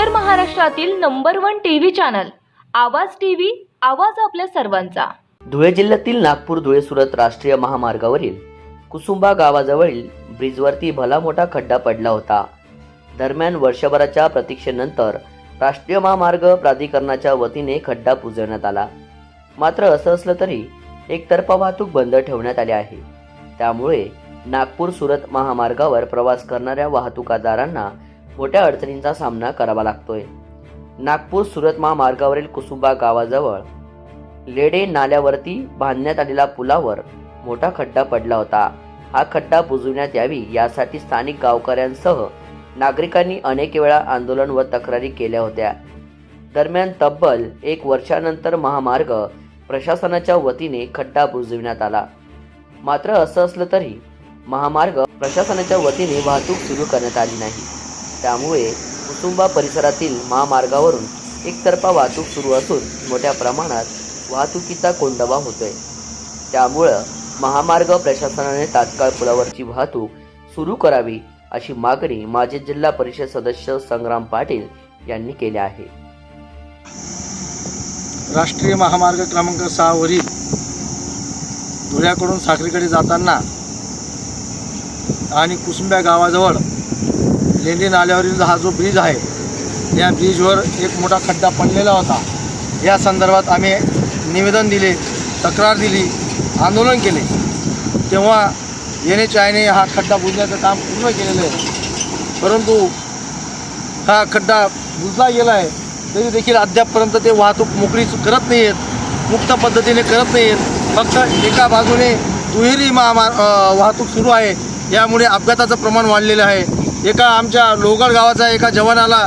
उत्तर महाराष्ट्रातील number one TV channel Awaaz T V Awaaz आपल्या सर्वांचा. धुळे जिल्ह्यातील नागपूर धुळे सुरत राष्ट्रीय महामार्गावरील कुसुंबा गावाजवळील ब्रिजवरती भला मोठा खड्डा पडला होता. दरम्यान वर्षभराच्या प्रतीक्षेनंतर राष्ट्रीय महामार्ग प्राधिकरणाच्या वतीने खड्डा पुजवण्यात आला. मात्र असं असलं तरी एकतर्फा वाहतूक बंद ठेवण्यात आली आहे. त्यामुळे नागपूर सुरत महामार्गावर प्रवास करणाऱ्या वाहतुकादारांना मोठ्या अडचणींचा सामना करावा लागतोय. नागपूर सुरत महामार्गावरील कुसुंबा गावाजवळ लेडे नाल्यावरती बांधण्यात आलेल्या पुलावर मोठा खड्डा पडला होता. हा खड्डा बुजवण्यात यावी यासाठी स्थानिक गावकऱ्यांसह नागरिकांनी अनेक वेळा आंदोलन व तक्रारी केल्या होत्या. दरम्यान तब्बल एक वर्षानंतर महामार्ग प्रशासनाच्या वतीने खड्डा बुजविण्यात आला. मात्र असं असलं तरी महामार्ग प्रशासनाच्या वतीने वाहतूक सुरू करण्यात आली नाही. त्यामुळे कुसुंबा परिसरातील महामार्गावरून एकतर्फा वाहतूक सुरू असून मोठ्या प्रमाणात वाहतुकीचा कोंडवा होतोय. त्यामुळं महामार्ग प्रशासनाने तात्काळ पुलावरची वाहतूक सुरू करावी अशी मागणी माजी जिल्हा परिषद सदस्य संग्राम पाटील यांनी केली आहे. राष्ट्रीय महामार्ग क्रमांक सहावरील धुळ्याकडून साखरेकडे जाताना आणि कुसुंब्या गावाजवळ लेंडी नाल्यावरील हा जो ब्रिज आहे या ब्रिजवर एक मोठा खड्डा पडलेला होता. या संदर्भात आम्ही निवेदन दिले तक्रार दिली आंदोलन केले. तेव्हा एन एच आयने हा खड्डा बुजण्याचं काम पूर्ण केलेलं आहे. परंतु हा खड्डा बुजला गेला आहे तरी देखील अद्यापपर्यंत ते वाहतूक मोकळीच करत नाही आहेत मुक्त पद्धतीने करत नाही आहेत फक्त एका बाजूने दुहेरी महामा वाहतूक सुरू आहे यामुळे अपघाताचं प्रमाण वाढलेलं आहे. एका आमच्या लोहगड गावाचा एका जवानाला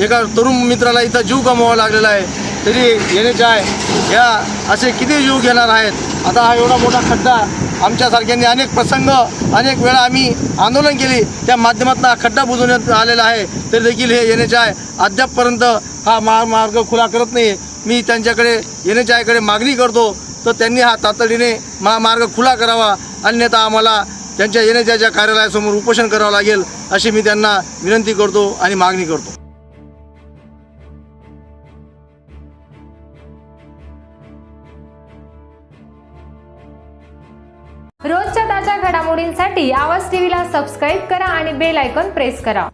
एका तरुण मित्राला इथं जीव गमवावा लागलेला आहे. तरी येण्याच्या आहे या ह्या असे किती जीव घेणार आहेत? आता हा एवढा मोठा खड्डा आमच्यासारख्यांनी अनेक प्रसंग अनेक वेळा आम्ही आंदोलन केली. त्या माध्यमातून हा खड्डा बुजवण्यात आलेला आहे. तरी देखील हे एन आहे अद्यापपर्यंत हा महामार्ग खुला करत नाही. मी त्यांच्याकडे येण्याच्या एच आयकडे मागणी करतो. तर त्यांनी हा तातडीने महामार्ग खुला करावा. अन्यथा आम्हाला त्यांच्या एन कार्यालयासमोर उपोषण करावं लागेल अशी मी त्यांना विनंती करतो आणि मागणी करतो. रोजच्या ताज्या घडामोडींसाठी आवाज टीव्हीला सबस्क्राईब करा आणि बेल आयकॉन प्रेस करा.